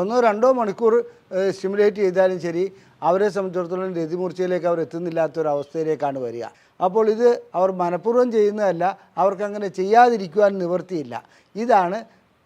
ഒന്നോ രണ്ടോ മണിക്കൂർ സ്റ്റിമുലേറ്റ് ചെയ്താലും ശരി അവരെ സംബന്ധിച്ചിടത്തോളം രതിമൂർച്ചയിലേക്ക് അവർ എത്തുന്നില്ലാത്തൊരവസ്ഥയിലേക്കാണ് വരിക. അപ്പോൾ ഇത് അവർ മനഃപൂർവം ചെയ്യുന്നതല്ല അവർക്കങ്ങനെ ചെയ്യാതിരിക്കുവാൻ നിവൃത്തിയില്ല. ഇതാണ്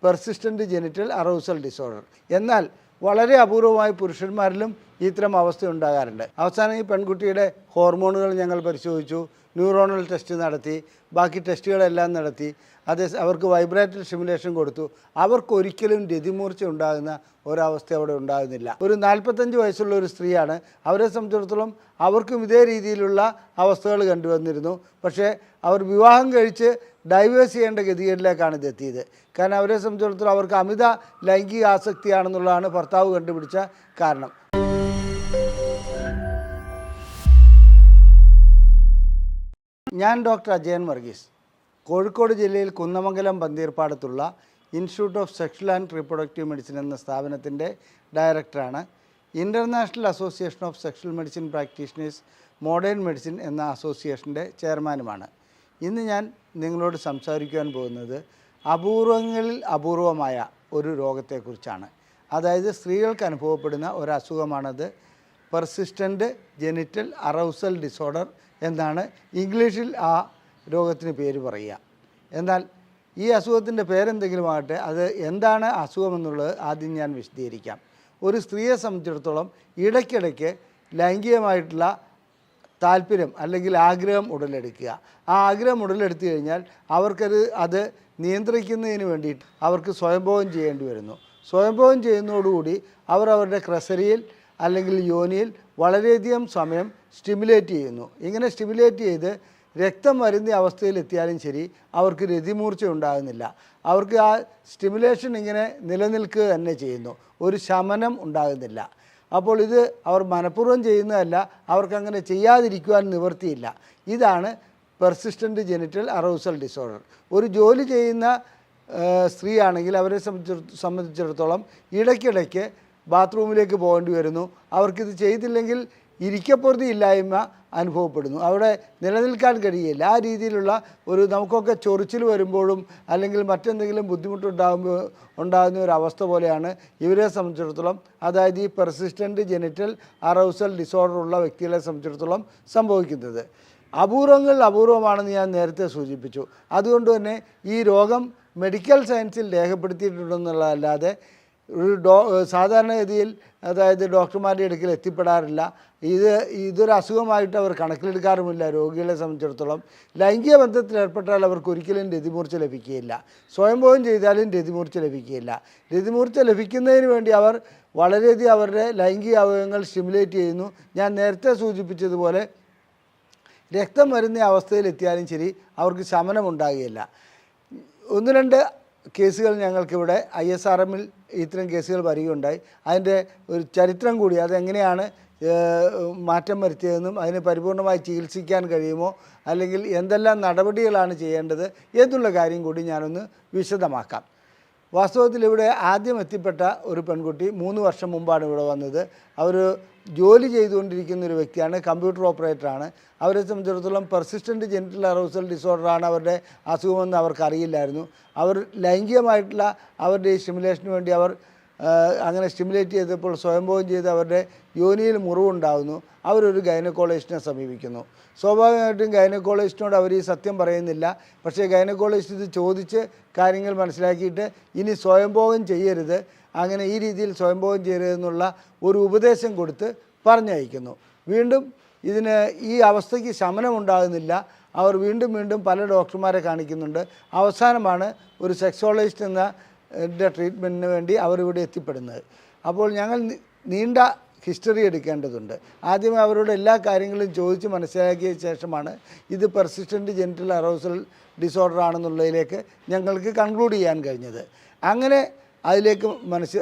പെർസിസ്റ്റന്റ് ജെനിറ്റൽ അറൗസൽ ഡിസോർഡർ എന്നാൽ വളരെ അപൂർവമായി പുരുഷന്മാരിലും ഇത്തരം അവസ്ഥ ഉണ്ടാകാറുണ്ട്. അവസാനം ഈ പെൺകുട്ടിയുടെ ഹോർമോണുകൾ ഞങ്ങൾ പരിശോധിച്ചു. ന്യൂറോണൽ ടെസ്റ്റ് നടത്തി. ബാക്കി ടെസ്റ്റുകളെല്ലാം നടത്തി. അതേ അവർക്ക് വൈബ്രേറ്റർ സിമുലേഷൻ കൊടുത്തു. അവർക്കൊരിക്കലും രതിമൂർച്ച ഉണ്ടാകുന്ന ഒരവസ്ഥ അവിടെ ഉണ്ടാകുന്നില്ല. ഒരു നാൽപ്പത്തഞ്ച് വയസ്സുള്ള ഒരു സ്ത്രീയാണ്. അവരെ സംബന്ധിച്ചിടത്തോളം അവർക്കും ഇതേ രീതിയിലുള്ള അവസ്ഥകൾ കണ്ടുവന്നിരുന്നു. പക്ഷേ അവർ വിവാഹം കഴിച്ച് ഡൈവേഴ്സ് ചെയ്യേണ്ട ഗതികേടിലേക്കാണ് ഇതെത്തിയത് കാരണം അവരെ സംബന്ധിച്ചിടത്തോളം അവർക്ക് അമിത ലൈംഗിക ആസക്തിയാണെന്നുള്ളതാണ് ഭർത്താവ് കണ്ടുപിടിച്ച കാരണം. ഞാൻ ഡോക്ടർ അജയൻ വർഗീസ്. കോഴിക്കോട് ജില്ലയിൽ Kunnamangalam പന്തീർപ്പാടത്തുള്ള institute of sexual and reproductive medicine എന്ന സ്ഥാപനത്തിന്റെ ഡയറക്ടറാണ്. International association of sexual medicine practitioners modern medicine എന്ന അസോസിയേഷന്റെ ചെയർമാനുമാണ്. ഇന്ന് ഞാൻ നിങ്ങളോട് സംസാരിക്കുവാൻ പോകുന്നത് അപൂർവങ്ങളിൽ അപൂർവമായ ഒരു രോഗത്തെക്കുറിച്ചാണ്. അതായത് സ്ത്രീകൾക്ക് അനുഭവപ്പെടുന്ന ഒരു അസുഖമാണത് പെർസിസ്റ്റന്റ് ജെനിറ്റൽ അറൗസൽ ഡിസോർഡർ എന്നാണ് ഇംഗ്ലീഷിൽ ആ രോഗത്തിന് പേര് പറയുക. എന്നാൽ ഈ അസുഖത്തിന്റെ പേരെന്തെങ്കിലും ആകട്ടെ അത് എന്താണ് അസുഖമെന്നുള്ളത് ആദ്യം ഞാൻ വിശദീകരിക്കാം. ഒരു സ്ത്രീയെ സംബന്ധിച്ചിടത്തോളം ഇടയ്ക്കിടയ്ക്ക് ലൈംഗികമായിട്ടുള്ള താല്പര്യം അല്ലെങ്കിൽ ആഗ്രഹം ഉടലെടുക്കുക. ആ ആഗ്രഹം ഉടലെടുത്തു കഴിഞ്ഞാൽ അവർക്കത് അത് നിയന്ത്രിക്കുന്നതിന് വേണ്ടിയിട്ട് അവർക്ക് സ്വയംഭോഗം ചെയ്യേണ്ടി വരുന്നു. സ്വയംഭോഗം ചെയ്യുന്നതോടുകൂടി അവർ അവരുടെ ക്രസരിയിൽ അല്ലെങ്കിൽ യോനിയിൽ വളരെയധികം സമയം സ്റ്റിമുലേറ്റ് ചെയ്യുന്നു. ഇങ്ങനെ സ്റ്റിമുലേറ്റ് ചെയ്ത് രക്തം വരുന്ന അവസ്ഥയിലെത്തിയാലും ശരി അവർക്ക് രതിമൂർച്ച ഉണ്ടാകുന്നില്ല. അവർക്ക് ആ സ്റ്റിമുലേഷൻ ഇങ്ങനെ നിലനിൽക്കുക തന്നെ ചെയ്യുന്നു. ഒരു ശമനം ഉണ്ടാകുന്നില്ല. അപ്പോൾ ഇത് അവർ മനഃപൂർവം ചെയ്യുന്നതല്ല അവർക്കങ്ങനെ ചെയ്യാതിരിക്കുവാൻ നിവൃത്തിയില്ല. ഇതാണ് പെർസിസ്റ്റന്റ് ജെനിറ്റൽ അറോസൽ ഡിസോർഡർ ഒരു ജോലി ചെയ്യുന്ന സ്ത്രീയാണെങ്കിൽ അവരെ സംബന്ധിച്ചിട- സംബന്ധിച്ചിടത്തോളം ഇടയ്ക്കിടയ്ക്ക് ബാത്റൂമിലേക്ക് പോകേണ്ടി വരുന്നു. അവർക്കിത് ചെയ്തില്ലെങ്കിൽ ഇരിക്കപ്പൊറുതി ഇല്ലായ്മ അനുഭവപ്പെടുന്നു. അവിടെ നിലനിൽക്കാൻ കഴിയില്ല. ആ രീതിയിലുള്ള ഒരു നമുക്കൊക്കെ ചൊറിച്ചിൽ വരുമ്പോഴും അല്ലെങ്കിൽ മറ്റെന്തെങ്കിലും ബുദ്ധിമുട്ടുണ്ടാകുമ്പോൾ ഉണ്ടാകുന്ന ഒരു അവസ്ഥ പോലെയാണ് ഇവരെ സംബന്ധിച്ചിടത്തോളം. അതായത് ഈ പെർസിസ്റ്റന്റ് ജെനിറ്റൽ അറൗസൽ ഡിസോർഡർ ഉള്ള വ്യക്തികളെ സംബന്ധിച്ചിടത്തോളം സംഭവിക്കുന്നത്. അപൂർവങ്ങൾ അപൂർവമാണെന്ന് ഞാൻ നേരത്തെ സൂചിപ്പിച്ചു. അതുകൊണ്ട് തന്നെ ഈ രോഗം മെഡിക്കൽ സയൻസിൽ രേഖപ്പെടുത്തിയിട്ടുണ്ടെന്നുള്ളതല്ലാതെ ഒരു ഡോ സാധാരണഗതിയിൽ അതായത് ഡോക്ടർമാരുടെ അടുക്കൽ എത്തിപ്പെടാറില്ല. ഇത് ഇതൊരു അസുഖമായിട്ട് അവർ കണക്കിലെടുക്കാറുമില്ല രോഗികളെ സംബന്ധിച്ചിടത്തോളം. ലൈംഗിക ബന്ധത്തിൽ ഏർപ്പെട്ടാൽ അവർക്ക് ഒരിക്കലും രതിമൂർച്ച ലഭിക്കുകയില്ല. സ്വയംഭോഗം ചെയ്താലും രതിമൂർച്ച ലഭിക്കുകയില്ല. രതിമൂർച്ച ലഭിക്കുന്നതിന് വേണ്ടി അവർ വളരെയധികം അവരുടെ ലൈംഗിക അവയവങ്ങൾ സ്റ്റിമുലേറ്റ് ചെയ്യുന്നു. ഞാൻ നേരത്തെ സൂചിപ്പിച്ചതുപോലെ രക്തം വരുന്ന അവസ്ഥയിലെത്തിയാലും ശരി അവർക്ക് ശമനമുണ്ടാകുകയില്ല. ഒന്ന് രണ്ട് കേസുകൾ ഞങ്ങൾക്കിവിടെ ഐ എസ് ആർ എമ്മിൽ ഇത്തരം കേസുകൾ വരികയുണ്ടായി. അതിന്റെ ഒരു ചരിത്രം കൂടി അതെങ്ങനെയാണ് മാറ്റം വരുത്തിയതെന്നും അതിന് പരിപൂർണമായി ചികിത്സിക്കാൻ കഴിയുമോ അല്ലെങ്കിൽ എന്തെല്ലാം നടപടികളാണ് ചെയ്യേണ്ടത് എന്നുള്ള കാര്യം കൂടി ഞാനൊന്ന് വിശദമാക്കാം. വാസ്തവത്തിൽ ഇവിടെ ആദ്യം എത്തിപ്പെട്ട ഒരു പെൺകുട്ടി മൂന്ന് വർഷം മുമ്പാണ് ഇവിടെ വന്നത്. അവർ ജോലി ചെയ്തുകൊണ്ടിരിക്കുന്ന ഒരു വ്യക്തിയാണ് കമ്പ്യൂട്ടർ ഓപ്പറേറ്ററാണ്. അവരെ സംബന്ധിച്ചിടത്തോളം പെർസിസ്റ്റന്റ് ജെനിറ്റൽ അറോസൽ ഡിസോർഡറാണ് അവരുടെ അസുഖമെന്ന് അവർക്കറിയില്ലായിരുന്നു. അവർ ലൈംഗികമായിട്ടുള്ള അവരുടെ ഈ സ്റ്റിമുലേഷന് വേണ്ടി അവർ അങ്ങനെ സ്റ്റിമുലേറ്റ് ചെയ്തപ്പോൾ സ്വയംഭോഗം ചെയ്ത് അവരുടെ യോനിയിൽ മുറിവുണ്ടാകുന്നു അവരൊരു ഗൈനക്കോളജിസ്റ്റിനെ സമീപിക്കുന്നു. സ്വാഭാവികമായിട്ടും ഗൈനക്കോളജിസ്റ്റിനോട് അവർ ഈ സത്യം പറയുന്നില്ല. പക്ഷേ ഗൈനക്കോളജിസ്റ്റ് ഇത് ചോദിച്ച് കാര്യങ്ങൾ മനസ്സിലാക്കിയിട്ട് ഇനി സ്വയംഭോഗം ചെയ്യരുത്. അങ്ങനെ ഈ രീതിയിൽ സ്വയംഭോഗം ചെയ്യരുതെന്നുള്ള ഒരു ഉപദേശം കൊടുത്ത് പറഞ്ഞയക്കുന്നു. വീണ്ടും ഇതിന് ഈ അവസ്ഥയ്ക്ക് ശമനമുണ്ടാകുന്നില്ല. അവർ വീണ്ടും വീണ്ടും പല ഡോക്ടർമാരെ കാണിക്കുന്നുണ്ട്. അവസാനമാണ് ഒരു സെക്സോളജിസ്റ്റ് എന്ന ട്രീറ്റ്മെന്റിന് വേണ്ടി അവരിവിടെ എത്തിപ്പെടുന്നത്. അപ്പോൾ ഞങ്ങൾ നീണ്ട ഹിസ്റ്ററി എടുക്കേണ്ടതുണ്ട്. ആദ്യം അവരോട് എല്ലാ കാര്യങ്ങളും ചോദിച്ച് മനസ്സിലാക്കിയ ശേഷമാണ് ഇത് പെർസിസ്റ്റന്റ് ജെനിറ്റൽ അറോസൽ ഡിസോർഡർ ആണെന്നുള്ളതിലേക്ക് ഞങ്ങൾക്ക് കൺക്ലൂഡ് ചെയ്യാൻ കഴിഞ്ഞത്. അങ്ങനെ അതിലേക്ക് മനസ്സി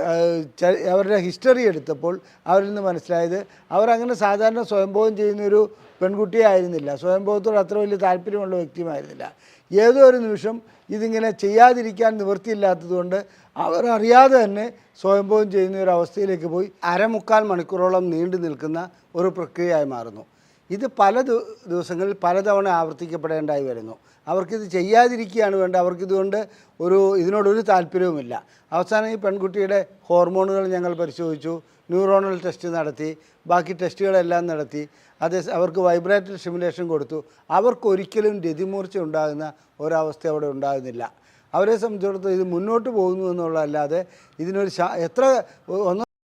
അവരുടെ ഹിസ്റ്ററി എടുത്തപ്പോൾ അവരിൽ നിന്ന് മനസ്സിലായത് അവരങ്ങനെ സാധാരണ സ്വയംഭോഗം ചെയ്യുന്നൊരു പെൺകുട്ടിയെ ആയിരുന്നില്ല. സ്വയംബോധത്തോട് അത്ര വലിയ താല്പര്യമുള്ള വ്യക്തിയുമായിരുന്നില്ല. ഏതോ ഒരു നിമിഷം ഇതിങ്ങനെ ചെയ്യാതിരിക്കാൻ നിവൃത്തിയില്ലാത്തതുകൊണ്ട് അവർ അറിയാതെ തന്നെ സ്വയംഭോഗം ചെയ്യുന്ന ഒരു അവസ്ഥയിലേക്ക് പോയി. അരമുക്കാൽ മണിക്കൂറോളം നീണ്ടു നിൽക്കുന്ന ഒരു പ്രക്രിയയായി മാറുന്നു. ഇത് പല ദിവ- ദിവസങ്ങളിൽ പലതവണ ആവർത്തിക്കപ്പെടേണ്ടായി വരുന്നു. അവർക്കിത് ചെയ്യാതിരിക്കുകയാണ് വേണ്ടത്. അവർക്കിതുകൊണ്ട് ഒരു ഇതിനോടൊരു താല്പര്യവുമില്ല. അവസാനം ഈ പെൺകുട്ടിയുടെ ഹോർമോണുകൾ ഞങ്ങൾ പരിശോധിച്ചു. ന്യൂറോണൽ ടെസ്റ്റ് നടത്തി. ബാക്കി ടെസ്റ്റുകളെല്ലാം നടത്തി. അതേ അവർക്ക് വൈബ്രേറ്റർ സിമുലേഷൻ കൊടുത്തു. അവർക്കൊരിക്കലും രതിമൂർച്ച ഉണ്ടാകുന്ന ഒരവസ്ഥ അവിടെ ഉണ്ടാകുന്നില്ല. അവരെ സംബന്ധിച്ചിടത്തോളം ഇത് മുന്നോട്ട് പോകുന്നു എന്നുള്ളതല്ലാതെ ഇതിനൊരു എത്ര ഒന്നോ